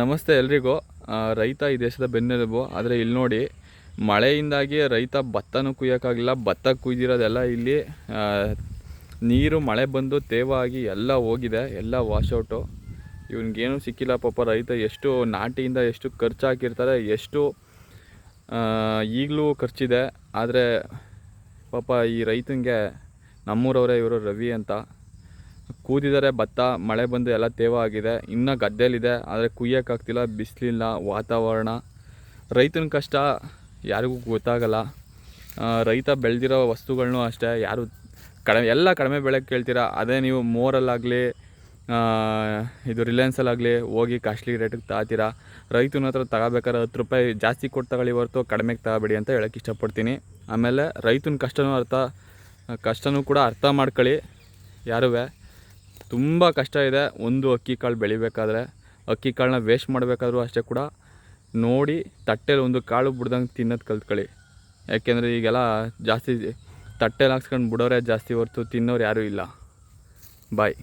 ನಮಸ್ತೆ ಎಲ್ರಿಗೂ. ರೈತ ಈ ದೇಶದ ಬೆನ್ನೆಲುಬು. ಆದರೆ ಇಲ್ಲಿ ನೋಡಿ, ಮಳೆಯಿಂದಾಗಿ ರೈತ ಭತ್ತನೂ ಕುಯ್ಯೋಕ್ಕಾಗಿಲ್ಲ. ಭತ್ತ ಕುಯ್ದಿರೋದೆಲ್ಲ ಇಲ್ಲಿ ನೀರು, ಮಳೆ ಬಂದು ತೇವ ಆಗಿ ಎಲ್ಲ ಹೋಗಿದೆ, ಎಲ್ಲ ವಾಶೌಟು ಇವನಿಗೇನು ಸಿಕ್ಕಿಲ್ಲ ಪಾಪ ರೈತ. ಎಷ್ಟು ನಾಟಿಯಿಂದ ಎಷ್ಟು ಖರ್ಚು ಹಾಕಿರ್ತಾರೆ, ಎಷ್ಟು ಈಗಲೂ ಖರ್ಚಿದೆ. ಆದರೆ ಪಾಪ ಈ ರೈತನಿಗೆ ನಮ್ಮೂರವರೇ ಇವರು ರವಿ ಅಂತ. ಕೂದಿದ್ದಾರೆ ಭತ್ತ, ಮಳೆ ಬಂದು ಎಲ್ಲ ತೇವ ಆಗಿದೆ, ಇನ್ನೂ ಗದ್ದೆಲಿದೆ ಆದರೆ ಕುಯ್ಯೋಕ್ಕಾಗ್ತಿಲ್ಲ ಬಿಸಿಲಿಲ್ಲ, ವಾತಾವರಣ. ರೈತನ ಕಷ್ಟ ಯಾರಿಗೂ ಗೊತ್ತಾಗಲ್ಲ. ರೈತ ಬೆಳೆದಿರೋ ವಸ್ತುಗಳನ್ನೂ ಅಷ್ಟೇ, ಯಾರು ಕಡಿಮೆ, ಎಲ್ಲ ಕಡಿಮೆ ಬೆಳೆಗೆ ಕೇಳ್ತೀರಾ, ಅದೇ ನೀವು ಮೋರಲ್ಲಾಗಲಿ ಇದು ರಿಲಯನ್ಸಲ್ಲಾಗಲಿ ಹೋಗಿ ಕಾಸ್ಟ್ಲಿ ರೇಟಿಗೆ ತಗೋತೀರಾ ರೈತನ ಹತ್ರ ತಗೋಬೇಕಾದ್ರೆ ಹತ್ತು ರೂಪಾಯಿ ಜಾಸ್ತಿ ಕೊಟ್ಟು ತಗೊಳ್ಳಿ ಹೊರತು ಕಡಿಮೆಗೆ ತಗೋಬೇಡಿ ಅಂತ ಹೇಳೋಕ್ಕೆ ಇಷ್ಟಪಡ್ತೀನಿ. ಆಮೇಲೆ ರೈತನ ಕಷ್ಟನೂ ಅರ್ಥ, ಕಷ್ಟನೂ ಕೂಡ ಅರ್ಥ ಮಾಡ್ಕೊಳ್ಳಿ, ಯಾರುವೆ. ತುಂಬ ಕಷ್ಟ ಇದೆ. ಒಂದು ಅಕ್ಕಿ ಕಾಳು ಬೆಳಿಬೇಕಾದ್ರೆ, ಅಕ್ಕಿ ಕಾಳನ್ನ ವೇಸ್ಟ್ ಮಾಡಬೇಕಾದ್ರೂ ಅಷ್ಟೇ ಕೂಡ ನೋಡಿ ತಟ್ಟೆಲಿ ಒಂದು ಕಾಳು ಬಿಡ್ದಂಗೆ ತಿನ್ನೋದು ಕಲ್ತ್ಕೊಳ್ಳಿ. ಯಾಕೆಂದರೆ ಈಗೆಲ್ಲ ಜಾಸ್ತಿ ತಟ್ಟೆಲಿ ಹಾಕ್ಸ್ಕೊಂಡು ಬಿಡೋರೆ ಜಾಸ್ತಿ ಹೊರ್ತು ತಿನ್ನೋರು ಯಾರೂ ಇಲ್ಲ. ಬಾಯ್